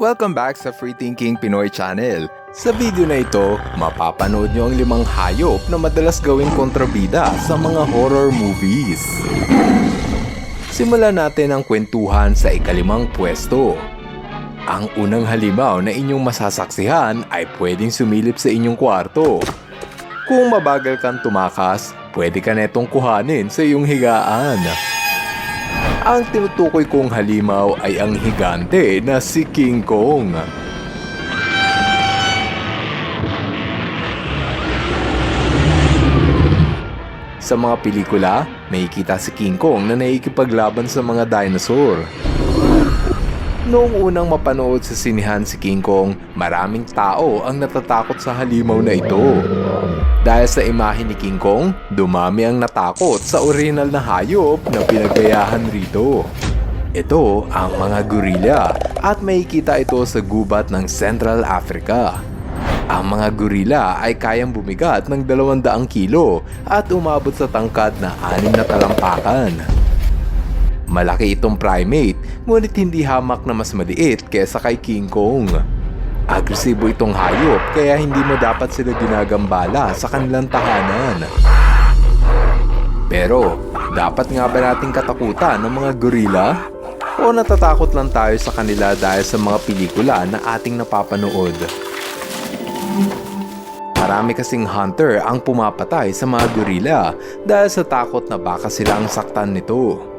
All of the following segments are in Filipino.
Welcome back sa Free Thinking Pinoy Channel. Sa video na ito, mapapanood nyo ang limang hayop na madalas gawing kontrabida sa mga horror movies. Simulan natin ang kwentuhan sa ikalimang pwesto. Ang unang halimaw na inyong masasaksihan ay pwedeng sumilip sa inyong kwarto. Kung mabagal kang tumakas, pwede ka netong kuhanin sa iyong higaan. Ang tinutukoy kong halimaw ay ang higante na si King Kong. Sa mga pelikula, makikita si King Kong na naikipaglaban sa mga dinosaur. Noong unang mapanood sa sinihan si King Kong, maraming tao ang natatakot sa halimaw na ito. Dahil sa imahe ni King Kong, dumami ang natakot sa original na hayop na pinagayahan rito. Ito ang mga gorilla at makikita ito sa gubat ng Central Africa. Ang mga gorilla ay kayang bumigat ng 200 kilo at umabot sa tangkad na 6 na talampakan. Malaki itong primate, ngunit hindi hamak na mas maliit kaysa kay King Kong. Agresibo itong hayop kaya hindi mo dapat sila ginagambala sa kanilang tahanan. Pero, dapat nga ba nating katakutan ng mga gorilla? O natatakot lang tayo sa kanila dahil sa mga pelikula na ating napapanood? Marami kasing hunter ang pumapatay sa mga gorilla dahil sa takot na baka sila ang saktan nito.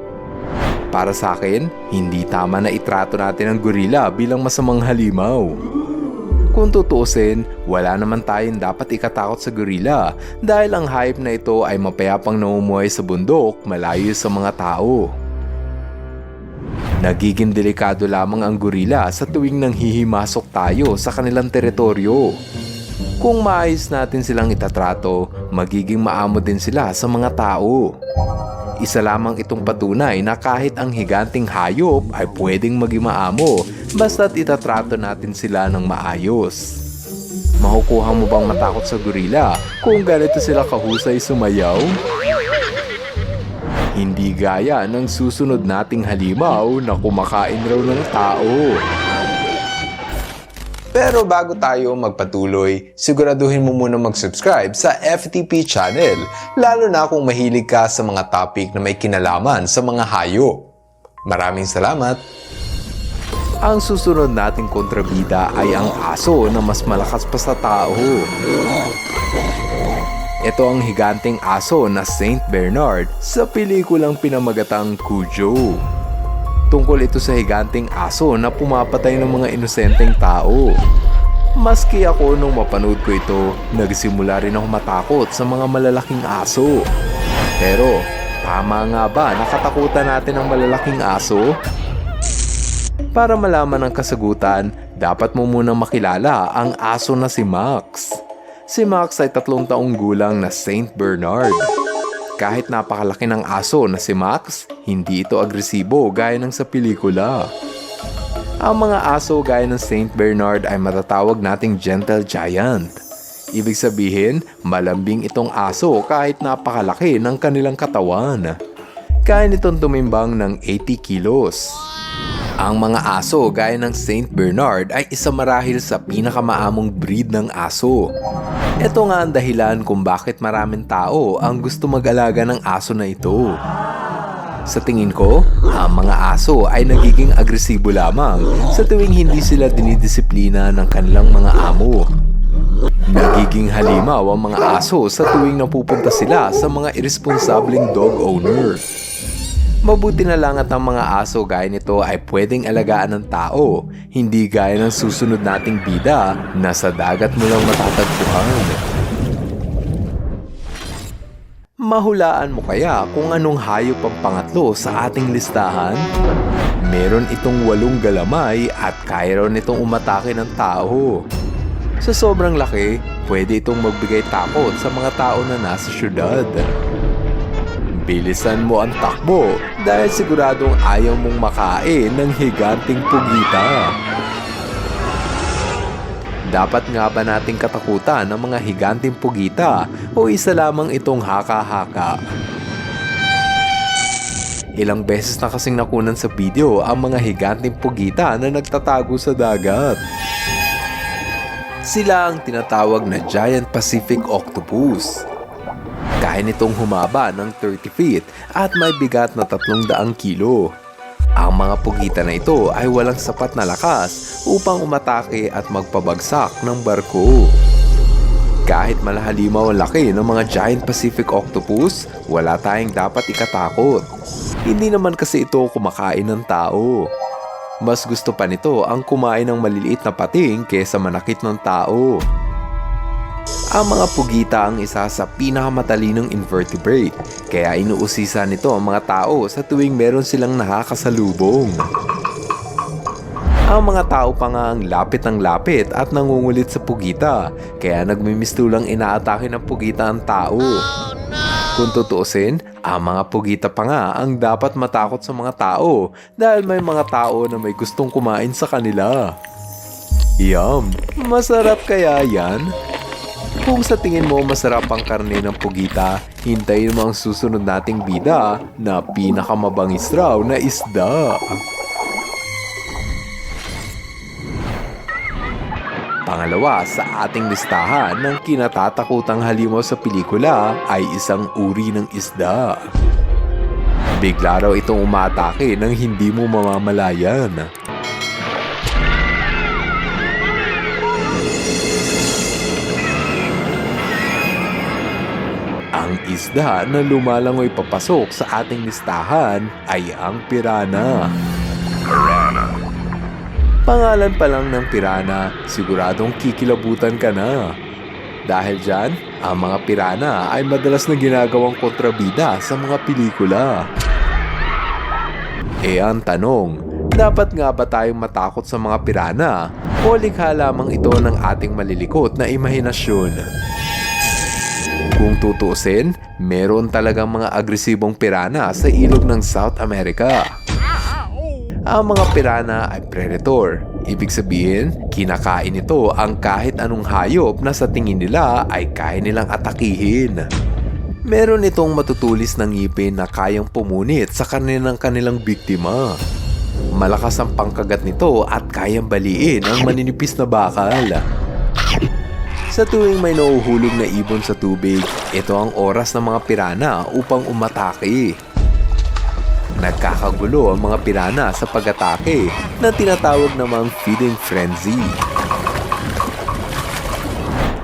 Para sa akin, hindi tama na itrato natin ang gorilla bilang masamang halimaw. Kung tutuusin, wala naman tayong dapat ikatakot sa gorilla dahil ang hype na ito ay mapayapang namumuhay sa bundok malayo sa mga tao. Nagiging delikado lamang ang gorilla sa tuwing nanghihimasok tayo sa kanilang teritoryo. Kung maayos natin silang itatrato, magiging maamo din sila sa mga tao. Isa lamang itong patunay na kahit ang higanting hayop ay pwedeng maging maamo basta't itatrato natin sila ng maayos. Makukuha mo bang matakot sa gorilla kung ganito sila kahusay sumayaw? Hindi gaya ng susunod nating halimaw na kumakain raw ng tao. Pero bago tayo magpatuloy, siguraduhin mo muna mag-subscribe sa FTP channel, lalo na kung mahilig ka sa mga topic na may kinalaman sa mga hayop. Maraming salamat! Ang susunod nating kontrabida ay ang aso na mas malakas pa sa tao. Ito ang higanting aso na Saint Bernard sa pelikulang pinamagatang Cujo. Tungkol ito sa higanting aso na pumapatay ng mga inosenteng tao. Maski ako nung mapanood ko ito, nagsimula rin ako matakot sa mga malalaking aso. Pero, tama nga ba nakatakutan natin ang malalaking aso? Para malaman ang kasagutan, dapat mo munang makilala ang aso na si Max. Si Max ay tatlong taong gulang na Saint Bernard. Kahit napakalaki ng aso na si Max, hindi ito agresibo gaya ng sa pelikula. Ang mga aso gaya ng Saint Bernard ay matatawag nating gentle giant. Ibig sabihin, malambing itong aso kahit napakalaki ng kanilang katawan. Kaya nitong tumimbang ng 80 kilos. Ang mga aso gaya ng Saint Bernard ay isa marahil sa pinakamaamong breed ng aso. Ito nga ang dahilan kung bakit maraming tao ang gusto mag-alaga ng aso na ito. Sa tingin ko, ang mga aso ay nagiging agresibo lamang sa tuwing hindi sila dinidisiplina ng kanilang mga amo. Nagiging halimaw ang mga aso sa tuwing napupunta sila sa mga irresponsableng dog owner. Mabuti na lang at ang mga aso gaya nito ay pwedeng alagaan ng tao, hindi gaya ng susunod nating bida na sa dagat mo lang matatagpuan. Mahulaan mo kaya kung anong hayop ang pangatlo sa ating listahan? Meron itong walong galamay at kaya nitong umatake ng tao. Sa sobrang laki, pwede itong magbigay takot sa mga tao na nasa syudad. Bilisan mo ang takbo dahil siguradong ayaw mong makain ng higanting pugita. Dapat nga ba nating katakutan ng mga higanting pugita o isa lamang itong haka-haka? ilang beses na kasing nakunan sa video ang mga higanteng pugita na nagtatago sa dagat. Sila ang tinatawag na Giant Pacific Octopus. Kaya nitong humaba ng 30 feet at may bigat na 300 kilo. Ang mga pugita na ito ay walang sapat na lakas upang umatake at magpabagsak ng barko. Kahit malahalimaw ang laki ng mga giant Pacific octopus, wala tayong dapat ikatakot. Hindi naman kasi ito kumakain ng tao. Mas gusto pa nito ang kumain ng maliliit na pating kesa manakit ng tao. Ang mga pugita ang isa sa pinakamatalinong invertebrate, kaya inuusisa nito ang mga tao sa tuwing meron silang nakakasalubong. Ang mga tao pa nga ang lapit ng lapit at nangungulit sa pugita, kaya nagmimistulang inaatake ng pugita ang tao. Kung tutuusin, ang mga pugita pa nga ang dapat matakot sa mga tao dahil may mga tao na may gustong kumain sa kanila. Yum! Masarap kaya yan? Kung sa tingin mo masarap ang karne ng pugita, hintayin mo ang susunod nating bida na pinakamabangis raw na isda. Pangalawa sa ating listahan ng kinatatakutang halimaw sa pelikula ay isang uri ng isda. Bigla raw itong umatake nang hindi mo mamamalayan. Ang isda na lumalangoy papasok sa ating listahan ay ang pirana. Pangalan pa lang ng pirana, siguradong kikilabutan ka na. Dahil dyan, ang mga pirana ay madalas na ginagawang kontrabida sa mga pelikula. E ang tanong, dapat nga ba tayong matakot sa mga pirana o likha lamang ito ng ating malilikot na imahinasyon? Kung tutuusin, meron talagang mga agresibong pirana sa ilog ng South America. Ang mga pirana ay predator. Ibig sabihin, kinakain ito ang kahit anong hayop na sa tingin nila ay kaya nilang atakihin. Meron itong matutulis ng ngipin na kayang pumunit sa karne ng kanilang biktima. Malakas ang pangkagat nito at kayang baliin ang maninipis na bakal. Sa tuwing may nauhulog na ibon sa tubig, ito ang oras ng mga pirana upang umatake. Nagkakagulo ang mga pirana sa pag-atake na tinatawag namang feeding frenzy.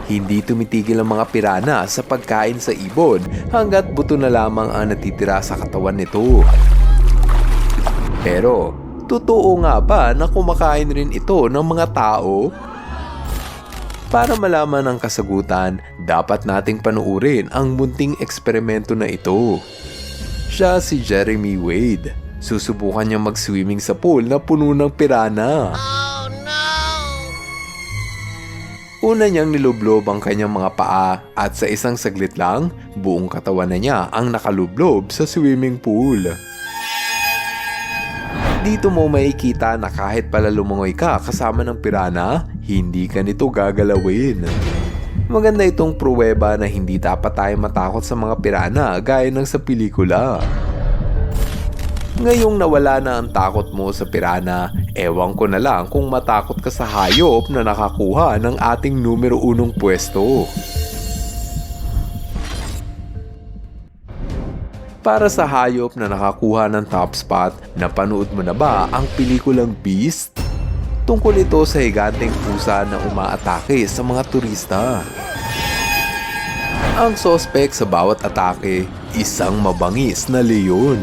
Hindi tumitigil ang mga pirana sa pagkain sa ibon hanggat buto na lamang ang natitira sa katawan nito. Pero, totoo nga ba na kumakain rin ito ng mga tao? Para malaman ang kasagutan, dapat nating panuurin ang munting eksperimento na ito. Siya si Jeremy Wade. Susubukan niya mag-swimming sa pool na puno ng pirana. Una niyang nilublob ang kanyang mga paa at sa isang saglit lang, buong katawan na niya ang nakalublob sa swimming pool. Dito mo makikita na kahit pala lumangoy ka kasama ng pirana, hindi ka nito gagalawin. Maganda itong pruweba na hindi dapat tayo matakot sa mga pirana gaya ng sa pelikula. Ngayong nawala na ang takot mo sa pirana, ewan ko na lang kung matakot ka sa hayop na nakakuha ng ating numero unong pwesto. Para sa hayop na nakakuha ng top spot, napanood mo na ba ang pelikulang Beast? Tungkol ito sa higanteng pusa na umaatake sa mga turista. Ang sospek sa bawat atake, isang mabangis na leon.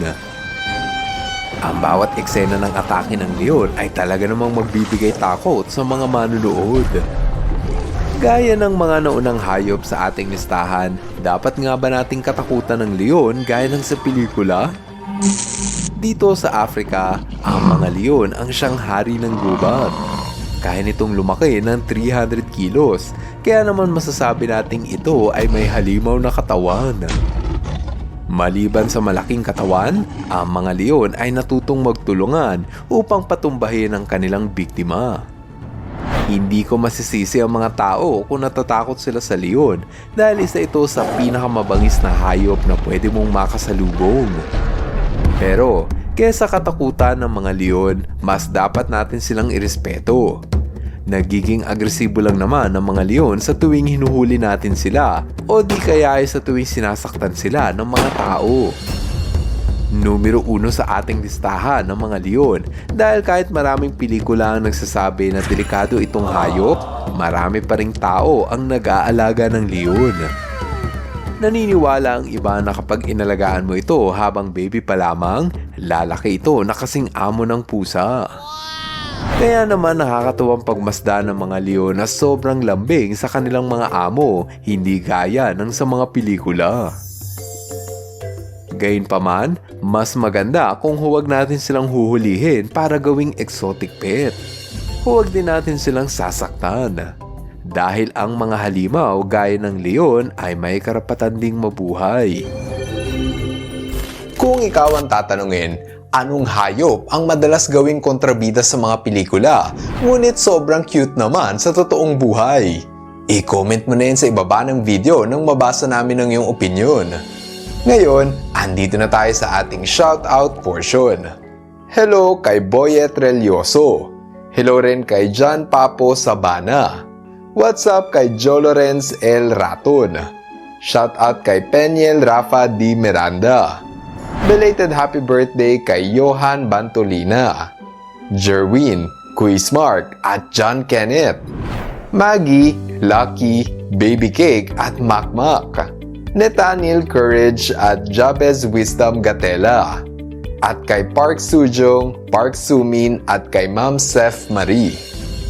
Ang bawat eksena ng atake ng leon ay talaga namang magbibigay takot sa mga manunood. Gaya ng mga naunang hayop sa ating listahan, dapat nga ba nating katakutan ng leon gaya ng sa pelikula? Dito sa Africa, ang mga leon ang siyang hari ng gubat. Kaya nitong lumaki ng 300 kilos, kaya naman masasabi nating ito ay may halimaw na katawan. Maliban sa malaking katawan, ang mga leon ay natutong magtulungan upang patumbahin ang kanilang biktima. Hindi ko masisisi ang mga tao kung natatakot sila sa leon dahil isa ito sa pinakamabangis na hayop na pwede mong makasalubong. Pero, kesa katakutan ng mga leon, mas dapat natin silang irespeto. Nagiging agresibo lang naman ng mga leon sa tuwing hinuhuli natin sila o di kaya ay sa tuwing sinasaktan sila ng mga tao. Numero uno sa ating listahan ng mga leon dahil kahit maraming pelikula ang nagsasabi na delikado itong hayop, marami pa ring tao ang nag-aalaga ng leon. Naniniwala ang iba na kapag inalagaan mo ito habang baby pa lamang, lalaki ito na kasing amo ng pusa. Kaya naman nakakatuwang pagmasda ng mga leon na sobrang lambing sa kanilang mga amo, hindi gaya ng sa mga pelikula. Gayunpaman, mas maganda kung huwag natin silang huhulihin para gawing exotic pet. Huwag din natin silang sasaktan. Dahil ang mga halimaw gaya ng leon ay may karapatan ding mabuhay. Kung ikaw ang tatanungin, anong hayop ang madalas gawing kontrabida sa mga pelikula, ngunit sobrang cute naman sa totoong buhay? I-comment mo na yan sa ibaba ng video nang mabasa namin ang iyong opinion. Ngayon, andito na tayo sa ating shoutout portion. Hello kay Boyet Relioso. Hello rin kay John Papo Sabana. What's up kay Jo Lorenz L. Raton. Shoutout kay Peniel Rafa D. Miranda. Belated happy birthday kay Johan Bantolina, Jerwin, Quiz Mark at John Kenneth, Maggie, Lucky, Baby Cake at Makmak, Nathaniel Courage at Jabez Wisdom Gatela, at kay Park Sujong, Park Sumin at kay Ma'am Seth Marie.